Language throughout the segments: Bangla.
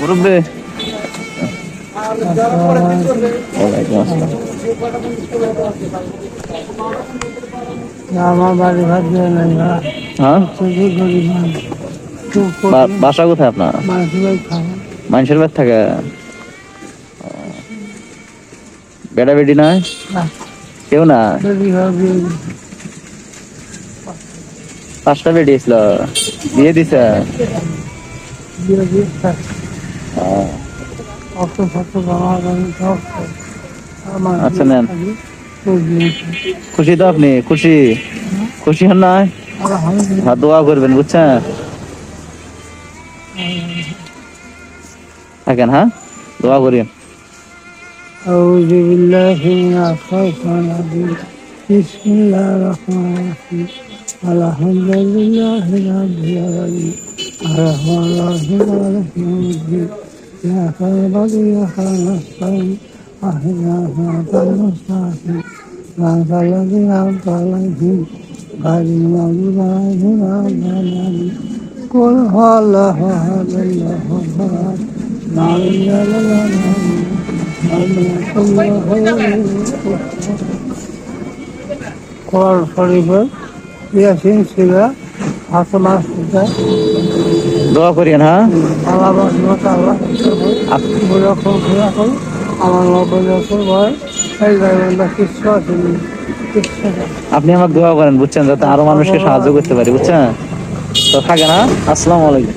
মুরব্বী বাসা কোথায় আপনার? মানুষের বাড়ি থাকে? বেটা বেটি নয় কেউ না? পাঁচটা বেটি ছিল বিয়ে দিছে? আচ্ছা, নেন। খুশি তো আপনি? খুশি? খুশি হন না দোয়া করবেন বুঝছেন? থাকেন হ্যাঁ? দোয়া করিন أعوذ بالله من الشيطان الرجيم. بسم الله الرحمن الرحيم. الحمد لله رب العالمين. الرحمن الرحيم. مالك يوم الدين. إياك نعبد وإياك نستعين. اهدنا الصراط المستقيم. صراط الذين أنعمت عليهم غير المغضوب عليهم ولا الضالين. قل هو الله أحد الله الصمد لم يلد ولم يولد কোরআন শরীফের ইয়াসিন সিরা হাসনা সিরা দোয়া করিয়েন হ্যাঁ? আল্লাহ আমার নব্বই বছর এই গাইবান্ধা কিচ্ছু আসেনি আপনি আমাকে দোয়া করেন বুঝছেন? যাতে আরও মানুষকে সাহায্য করতে পারি বুঝছেন? তো থাকে না আসসালামু আলাইকুম।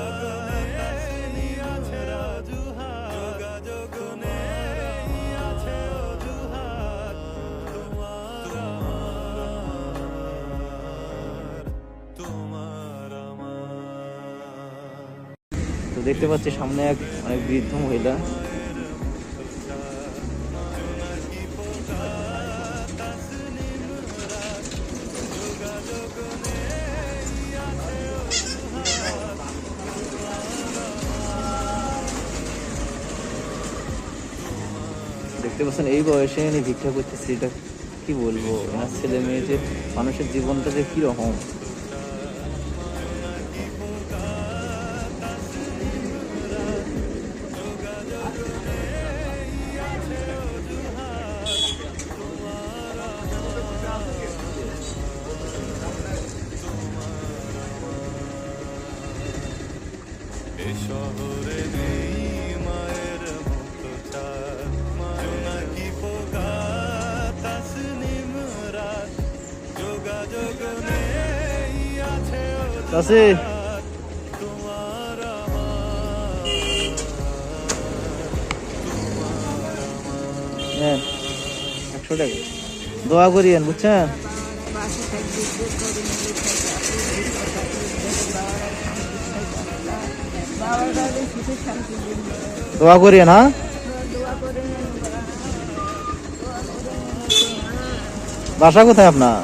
দেখতে পাচ্ছি সামনে এক অনেক বৃদ্ধ মহিলা। দেখতে পাচ্ছেন, এই বয়সে উনি ভিক্ষা করতেছে এটা কি বলব? ছেলে মেয়ে যে মানুষের জীবনটা যে কীরকম? একশো টাকা। দোয়া করিয়েন, বুঝছেন? দোয়া করিয়েন হ্যাঁ? বাসা কোথায় আপনার?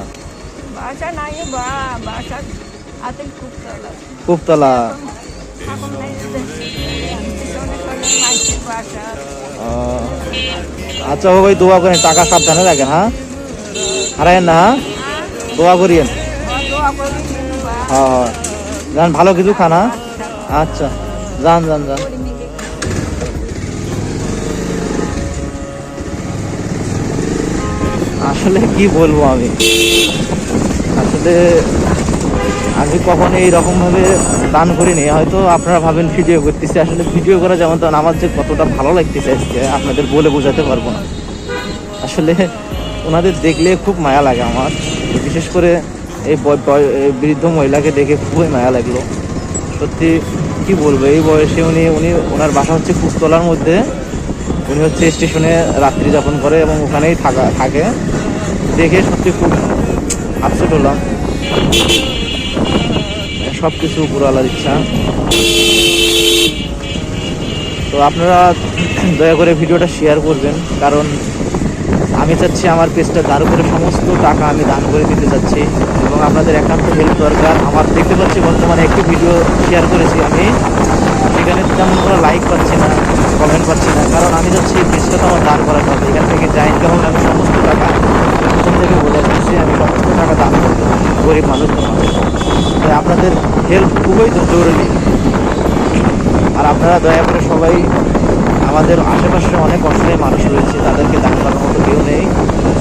বাসা নাই বা, বাসা কুপতলা। আচ্ছা ভাই দোয়া করেন, টাকা সাবধানে রাখেন হ্যাঁ? হারায়েন না হ্যাঁ? দোয়া করিয়েন। হ্যাঁ হ্যাঁ। যান, ভালো কিছু খান হ্যাঁ? আচ্ছা যান যান যান। আসলে কি বলব আমি? আসলে আমি কখনো এইরকম ভাবে দান করিনি হয়তো আপনারা ভাবেন ভিডিও করতেছি। আসলে ভিডিও করা যেমন তেমন আমার যে কতটা ভালো লাগতেছে আজকে, আপনাদের বলে বোঝাতে পারব না। আসলে ওনাদের দেখলে খুব মায়া লাগে আমার। বিশেষ করে এই বৃদ্ধ মহিলাকে দেখে খুবই মায়া লাগল। সত্যি কি বলব, এই বয়সে উনি উনি ওনার বাসা হচ্ছে কুস্তলার মধ্যে। উনি হচ্ছে স্টেশনে রাত্রি যাপন করে এবং ওখানেই থাকা, থাকে। দেখে সত্যি খুব আপসেট হলাম। সব কিছু উপরওয়ালার ইচ্ছা। তো আপনারা দয়া করে ভিডিওটা শেয়ার করবেন, কারণ আমি চাচ্ছি আমার পেজটা দাঁড় করে সমস্ত টাকা আমি দান করে দিতে চাচ্ছি এবং আপনাদের একান্ত হেল্প দরকার। আমার দেখতে পাচ্ছি বর্তমানে একটি ভিডিও শেয়ার করেছি আমি। সেখানে তেমন কোনো লাইক পাচ্ছি না কমেন্ট পাচ্ছি না, কারণ আমি চাচ্ছি এই পেজটা তো আমার দান করাতে হবে। এখান থেকে যা ইনকাম আমি সমস্ত টাকা থেকে বলে আমি সমস্ত টাকা দান করব। গরিব তাই আপনাদের হেল্প খুবই জরুরি আর আপনারা দয়া করে সবাই আমাদের আশেপাশে অনেক অসহায় মানুষ রয়েছে, তাদেরকে করার মতো কেউ নেই।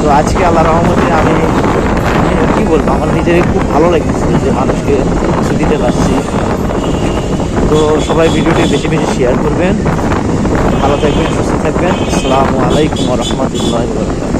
তো আজকে আল্লাহ রহমতে আমি আমি কি বলব, আমার নিজেরই খুব ভালো লাগছে যে মানুষকে কিছু দিতে পারছি। তো সবাই ভিডিওটি বেশি বেশি শেয়ার করবেন। ভালো থাকবেন, সুস্থ থাকবেন। আসসালামু আলাইকুম রহমতুল্লাহ বরকাত